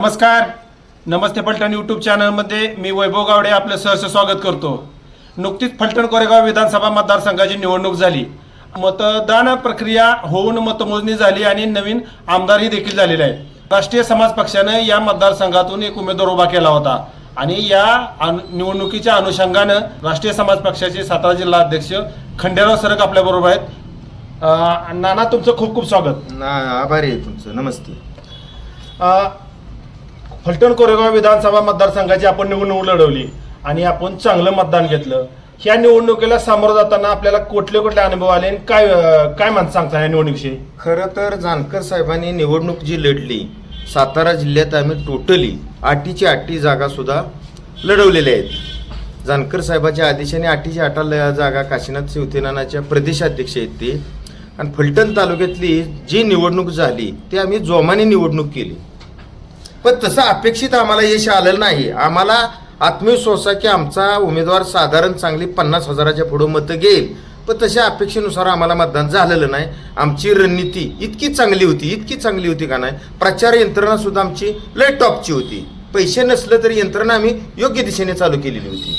नमस्कार. नमस्ते फलटण यूट्यूब चॅनलमध्ये मी वैभव गावडे आपलं सहर्ष स्वागत करतो. नुकतीच फलटण कोरेगाव विधानसभा मतदारसंघाची निवडणूक झाली. मतदान प्रक्रिया होऊन मतमोजणी झाली आणि नवीन आमदारही देखील झालेले आहे राष्ट्रीय समाज पक्षानं या मतदारसंघातून एक उमेदवार उभा केला होता. आणि या निवडणुकीच्या अनुषंगानं राष्ट्रीय समाज पक्षाचे सातारा जिल्हा अध्यक्ष खंडेराव सरक आपल्याबरोबर आहेत. नाना तुमचं खूप खूप स्वागत. ना आभारी आहे तुमचं. नमस्ते. फलटण कोरेगाव विधानसभा मतदारसंघाची आपण निवडणूक लढवली आणि आपण चांगलं मतदान घेतलं. ह्या निवडणुकीला सामोरं जाताना आपल्याला कुठले कुठले अनुभव आले आणि काय काय म्हणत सांगता या निवडणुकीविषयी? खरं तर जानकर साहेबांनी निवडणूक जी लढली सातारा जिल्ह्यात आम्ही टोटली आठीची आठी जागा सुद्धा लढवलेल्या आहेत. जानकर साहेबाच्या आदेशाने आठीची आठा ल- जागा काशीनाथ शिवसेनाच्या प्रदेशाध्यक्ष आहेत ते. आणि फलटण तालुक्यातली जी निवडणूक झाली ती आम्ही जोमाने निवडणूक केली. पण तसं अपेक्षित आम्हाला यश आलेलं नाही. आम्हाला आत्मविश्वास की आमचा उमेदवार साधारण चांगली पन्नास हजाराच्या पुढं मतं घेईल. पण तशा अपेक्षेनुसार आम्हाला मतदान झालेलं नाही. आमची रणनीती इतकी चांगली होती इतकी चांगली होती का नाही? प्रचार यंत्रणा सुद्धा आमची लय टॉपची होती. पैसे नसलं तरी यंत्रणा आम्ही योग्य दिशेने चालू केलेली होती.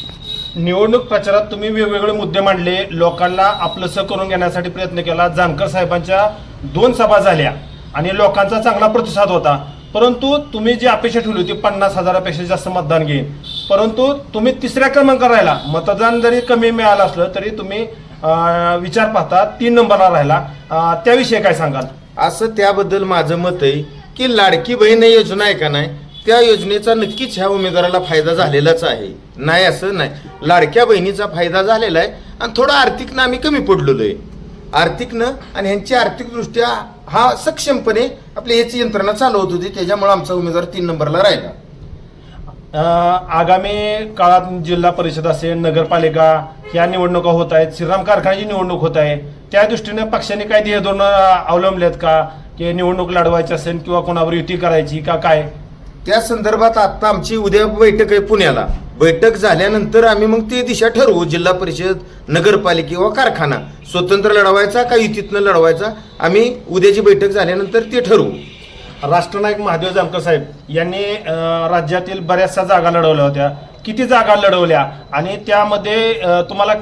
निवडणूक प्रचारात तुम्ही वेगवेगळे मुद्दे मांडले. लोकांना आपलंसं करून घेण्यासाठी प्रयत्न केला. जानकर साहेबांच्या दोन सभा झाल्या आणि लोकांचा चांगला प्रतिसाद होता. परंतु तुम्ही जी अपेक्षा ठेवली होती पन्नास हजारापेक्षा जास्त मतदान घेईन. परंतु तुम्ही तिसऱ्या क्रमांक राहिला. मतदान जरी कमी मिळालं असलं तरी तुम्ही अं, विचार पाहता तीन नंबरला राहिला. अं, त्याविषयी काय सांगाल? असं त्याबद्दल माझं मत आहे की लाडकी बहीण योजना आहे का नाही त्या योजनेचा नक्कीच ह्या उमेदवाराला फायदा झालेलाच आहे. नाही असं नाही. लाडक्या बहिणीचा फायदा झालेला आहे आणि थोडं आर्थिक आम्ही कमी पडलेलो आहे. आर्थिकनं आणि ह्यांची आर्थिकदृष्ट्या हा सक्षमपणे आपली याची यंत्रणा चालवत होती त्याच्यामुळे आमचा उमेदवार तीन नंबरला राहिला. आगामी काळात जिल्हा परिषद असेल नगरपालिका या निवडणुका होत आहेत श्रीराम कारखान्याची निवडणूक होत आहे त्या दृष्टीने पक्षाने काय ध्येय धोरण अवलंबलेत का? की निवडणूक लढवायची असेल किंवा कोणावर युती करायची का काय? त्या संदर्भात आत्ता आमची उद्या बैठक आहे पुण्याला. बैठक झाल्यानंतर आम्ही मग ती दिशा ठरवू. जिल्हा परिषद नगरपालिके व कारखाना. स्वतंत्र लढवायचा का युतीतनं लढवायचा? आम्ही उद्याची बैठक झाल्यानंतर ते ठरवू. राष्ट्रनायक महादेव जानकर साहेब यांनी राज्यातील बऱ्याचशा जागा लढवल्या होत्या. किती जागा लढवल्या आणि त्यामध्ये तुम्हाला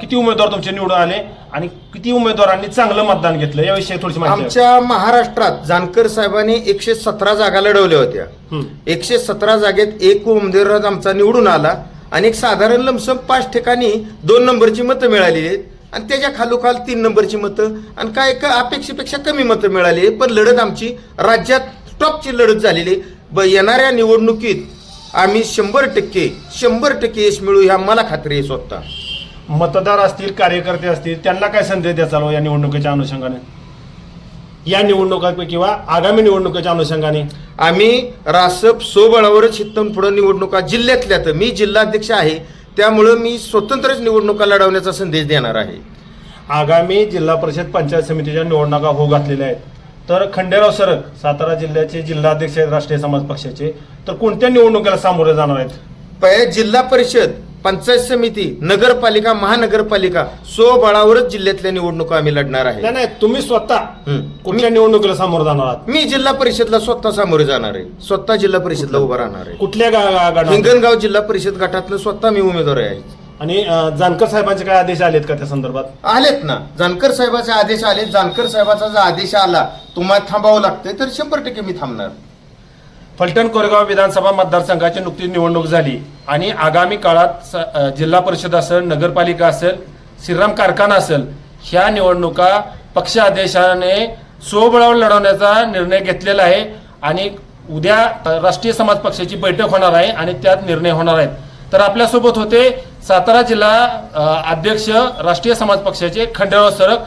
किती उमेदवार तुमचे निवडून आले आणि किती उमेदवारांनी चांगलं मतदान घेतलं याविषयी थोडीशी माहिती. आमच्या महाराष्ट्रात जानकर साहेबांनी एकशे सतरा जागा लढवल्या होत्या. एकशे सतरा जागेत एक उमेदवार आमचा निवडून आला आणि एक साधारण लमसम पाच ठिकाणी दोन नंबरची मतं मिळालेली आहेत आणि त्याच्या खालोखाल तीन नंबरची मतं आणि काय क- अपेक्षेपेक्षा कमी मतं मिळाली. पण लढत आमची राज्यात टॉपची लढत झालेली आहे. ब येणाऱ्या निवडणुकीत आम्ही शंभर टक्के शंभर टक्के यश मिळू ह्या मला खात्री आहे स्वतः. मतदार असतील कार्यकर्ते असतील त्यांना काय संदेश द्याचाल हो या निवडणुकीच्या अनुषंगाने? या निवडणुका किंवा आगामी निवडणुकीच्या अनुषंगाने? आम्ही रासप सोबळावरच इथून पुढे निवडणुका जिल्ह्यातल्या तर मी जिल्हाध्यक्ष आहे त्यामुळं मी स्वतंत्रच निवडणुका लढवण्याचा संदेश देणार आहे. आगामी जिल्हा परिषद पंचायत समितीच्या निवडणुका होऊ घातलेल्या आहेत. तर खंडेराव सरक सातारा जिल्ह्याचे जिल्हाध्यक्ष आहेत राष्ट्रीय समाज पक्षाचे. तर कोणत्या निवडणुकीला सामोरे जाणार आहेत? जिल्हा परिषद पंचायत समिती नगरपालिका महानगरपालिका स्वबळावरच जिल्ह्यातल्या निवडणुका आम्ही लढणार आहे. नाही नाही तुम्ही स्वतः. कुठल्या निवडणुकीला सामोरे जाणार आहात? मी जिल्हा परिषदला स्वतः सामोरे जाणार आहे. स्वतः जिल्हा परिषदला उभा राहणार आहे. कुठल्या? हिंगणगाव जिल्हा परिषद गटातनं स्वतः मी उमेदवार आहे. आणि अं, जानकर साहेबांचे काय आदेश आलेत का त्या संदर्भात? आलेत ना. जानकर साहेबाचे आदेश आले जानकर साहेबाचा जर आदेश आला तुम्हाला थांबावं लागतंय तर शंभर टक्के मी थांबणार. फलटण कोरेगाव विधानसभा मतदारसंघाची नुकतीच निवडणूक झाली आणि आगामी काळात स- अ, जिल्हा परिषद असेल नगरपालिका असेल श्रीराम कारखाना असेल ह्या निवडणुका पक्ष आदेशाने स्वबळावर लढवण्याचा निर्णय घेतलेला आहे आणि उद्या अ, राष्ट्रीय समाज पक्षाची बैठक होणार आहे आणि त्यात निर्णय होणार आहेत. तर आपल्यासोबत होते सातारा जिल्हा अध्यक्ष राष्ट्रीय समाज पक्षाचे खंडेराव सरक